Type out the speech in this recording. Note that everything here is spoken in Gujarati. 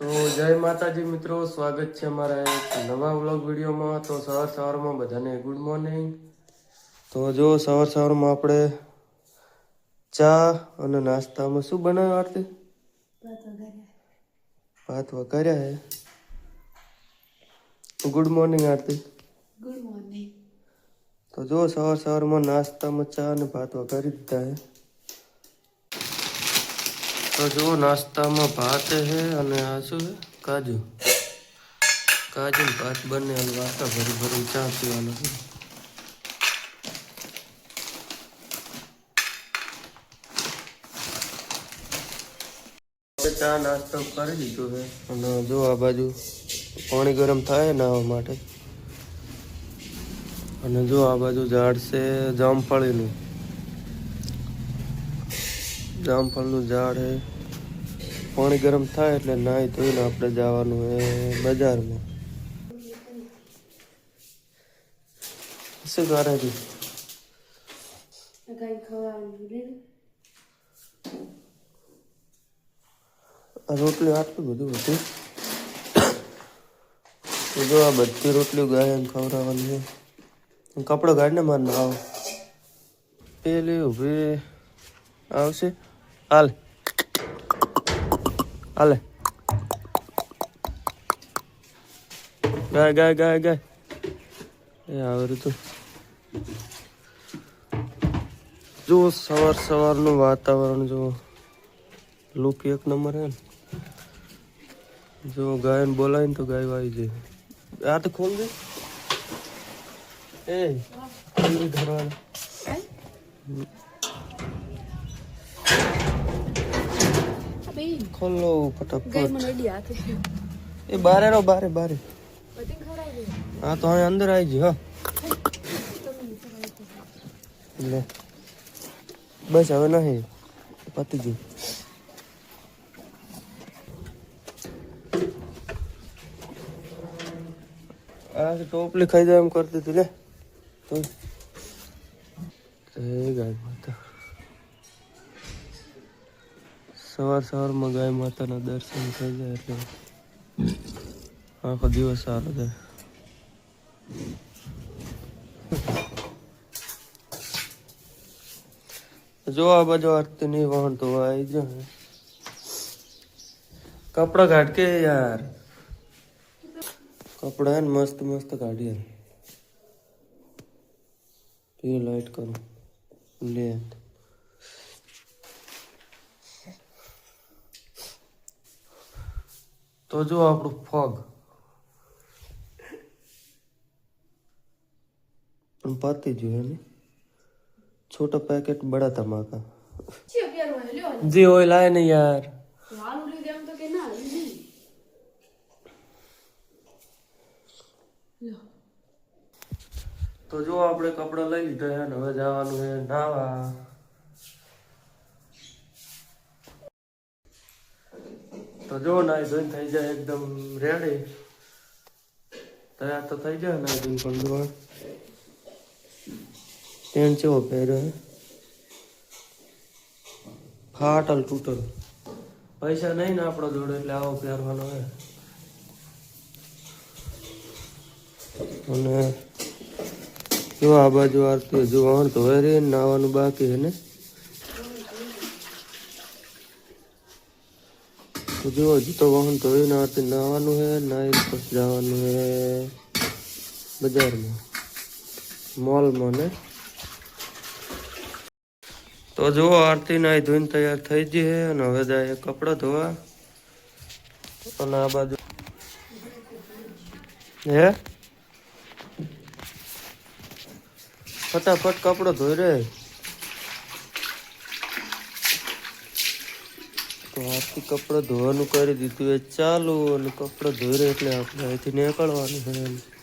તો જય માતાજી મિત્રો સ્વાગત છે અમારા એક નવા વ્લોગ વિડીયોમાં. તો સવાર સવારમાં બધાને ગુડ મોર્નિંગ તો જો સવાર સવારમાં આપણે ચા અને નાસ્તામાં શું બનાવ્યું આરતી? ભાત વઘાર્યા. હે? Good morning Aarti. Good morning તો જો સવાર સવારમાં નાસ્તામાં ચા અને ભાત વઘારી દીધા હે. તો જો નાસ્તામાં ભાત હે અને આ શું છે? કાજુ. કાજુ ભાત બંને અને વાસા ભરી ભરી ચા પીવાનો છે. ચા નાસ્તો કરી દીધો છે અને જો આ બાજુ પાણી ગરમ થાય નાવા માટે. અને જો આ બાજુ ઝાડ છે જામફળીનું. જામફળનું ઝાડ છે. પાણી ગરમ થાય એટલે નાહી ધોઈને આપણે જવાનું એ બજારમાં. શું કરે છે? રોટલી આટલું બધું હતું? જો આ બધી રોટલી ગાય એમ ખવડાવવાની છે. કપડો ગાડીને માર ના આવ. પેલી ઊભી આવશે. હાલ. હાલે ગાય ગાય ગાય ગાય એ આવ્યું તું જો સવાર સવારનું વાતાવરણ જો લુક એક નંબર હે ને જો ગાય ને બોલાય ને તો ગાય આવી જાય આ તો ખોલ દે એ ખોલ ખોલો ફટાફટ. એ બારે રહો બારે બારે. હા તો અહીં અંદર આવી જી હા. લે. બસ હવે નહીં પતી ગયું. આ ટોપલી ખાઈ જાય એમ કરતી હતી લે. તો એ ગાય માતા સવાર સવારમાં ગાય માતાના દર્શન થઈ જાય એટલે આખો દિવસ સારો જાય. જો આ બાજુ આરતી નહીં વાહન તો આવી જાય કપડા કાઢ કે યાર. કપડા હે મસ્ત મસ્ત કાઢીએ એ લાઈટ કરું. લે. તો જો આપણું ફોગ. પાતી જોઈએ ને છોટા પેકેટ બડા તમાકા જે હોય લાય ને. યાર. તો જો આપણે કપડા લઈ લીધા છે હવે જવાનું છે નાવા. તો જો નાઈ ધોઈને થઈ જાય એકદમ રેડી તૈયાર તો થઈ જાય નાઈ ધોઈને પણ ધોવા પેન્ટ ચેવો પહેર્યો ફાટલ તૂટલ. પૈસા નહીં ને આપણો જોડે એટલે આવો પહેરવાનો હે. અને જો આ બાજુ આરતી જો વણ તો હવે રે નાવાનું બાકી હે ને? તો જો હજુ તો વાહન હોય આરતી નાવાનું હે નાઈ પછી જવાનું હે બજારમાં મોલમાં ને તો જો આરતી નાહી ધોઈને તૈયાર થઈ ગઈ છે અને હવે જાય કપડાં ધોવા અને આ બાજુ હે ફટાફટ કપડો ધોઈ રે તો આથી કપડો ધોવાનું કરી દીધું એ ચાલુ અને કપડાં ધોઈ રે એટલે આપણે અહીંથી નીકળવાનું છે.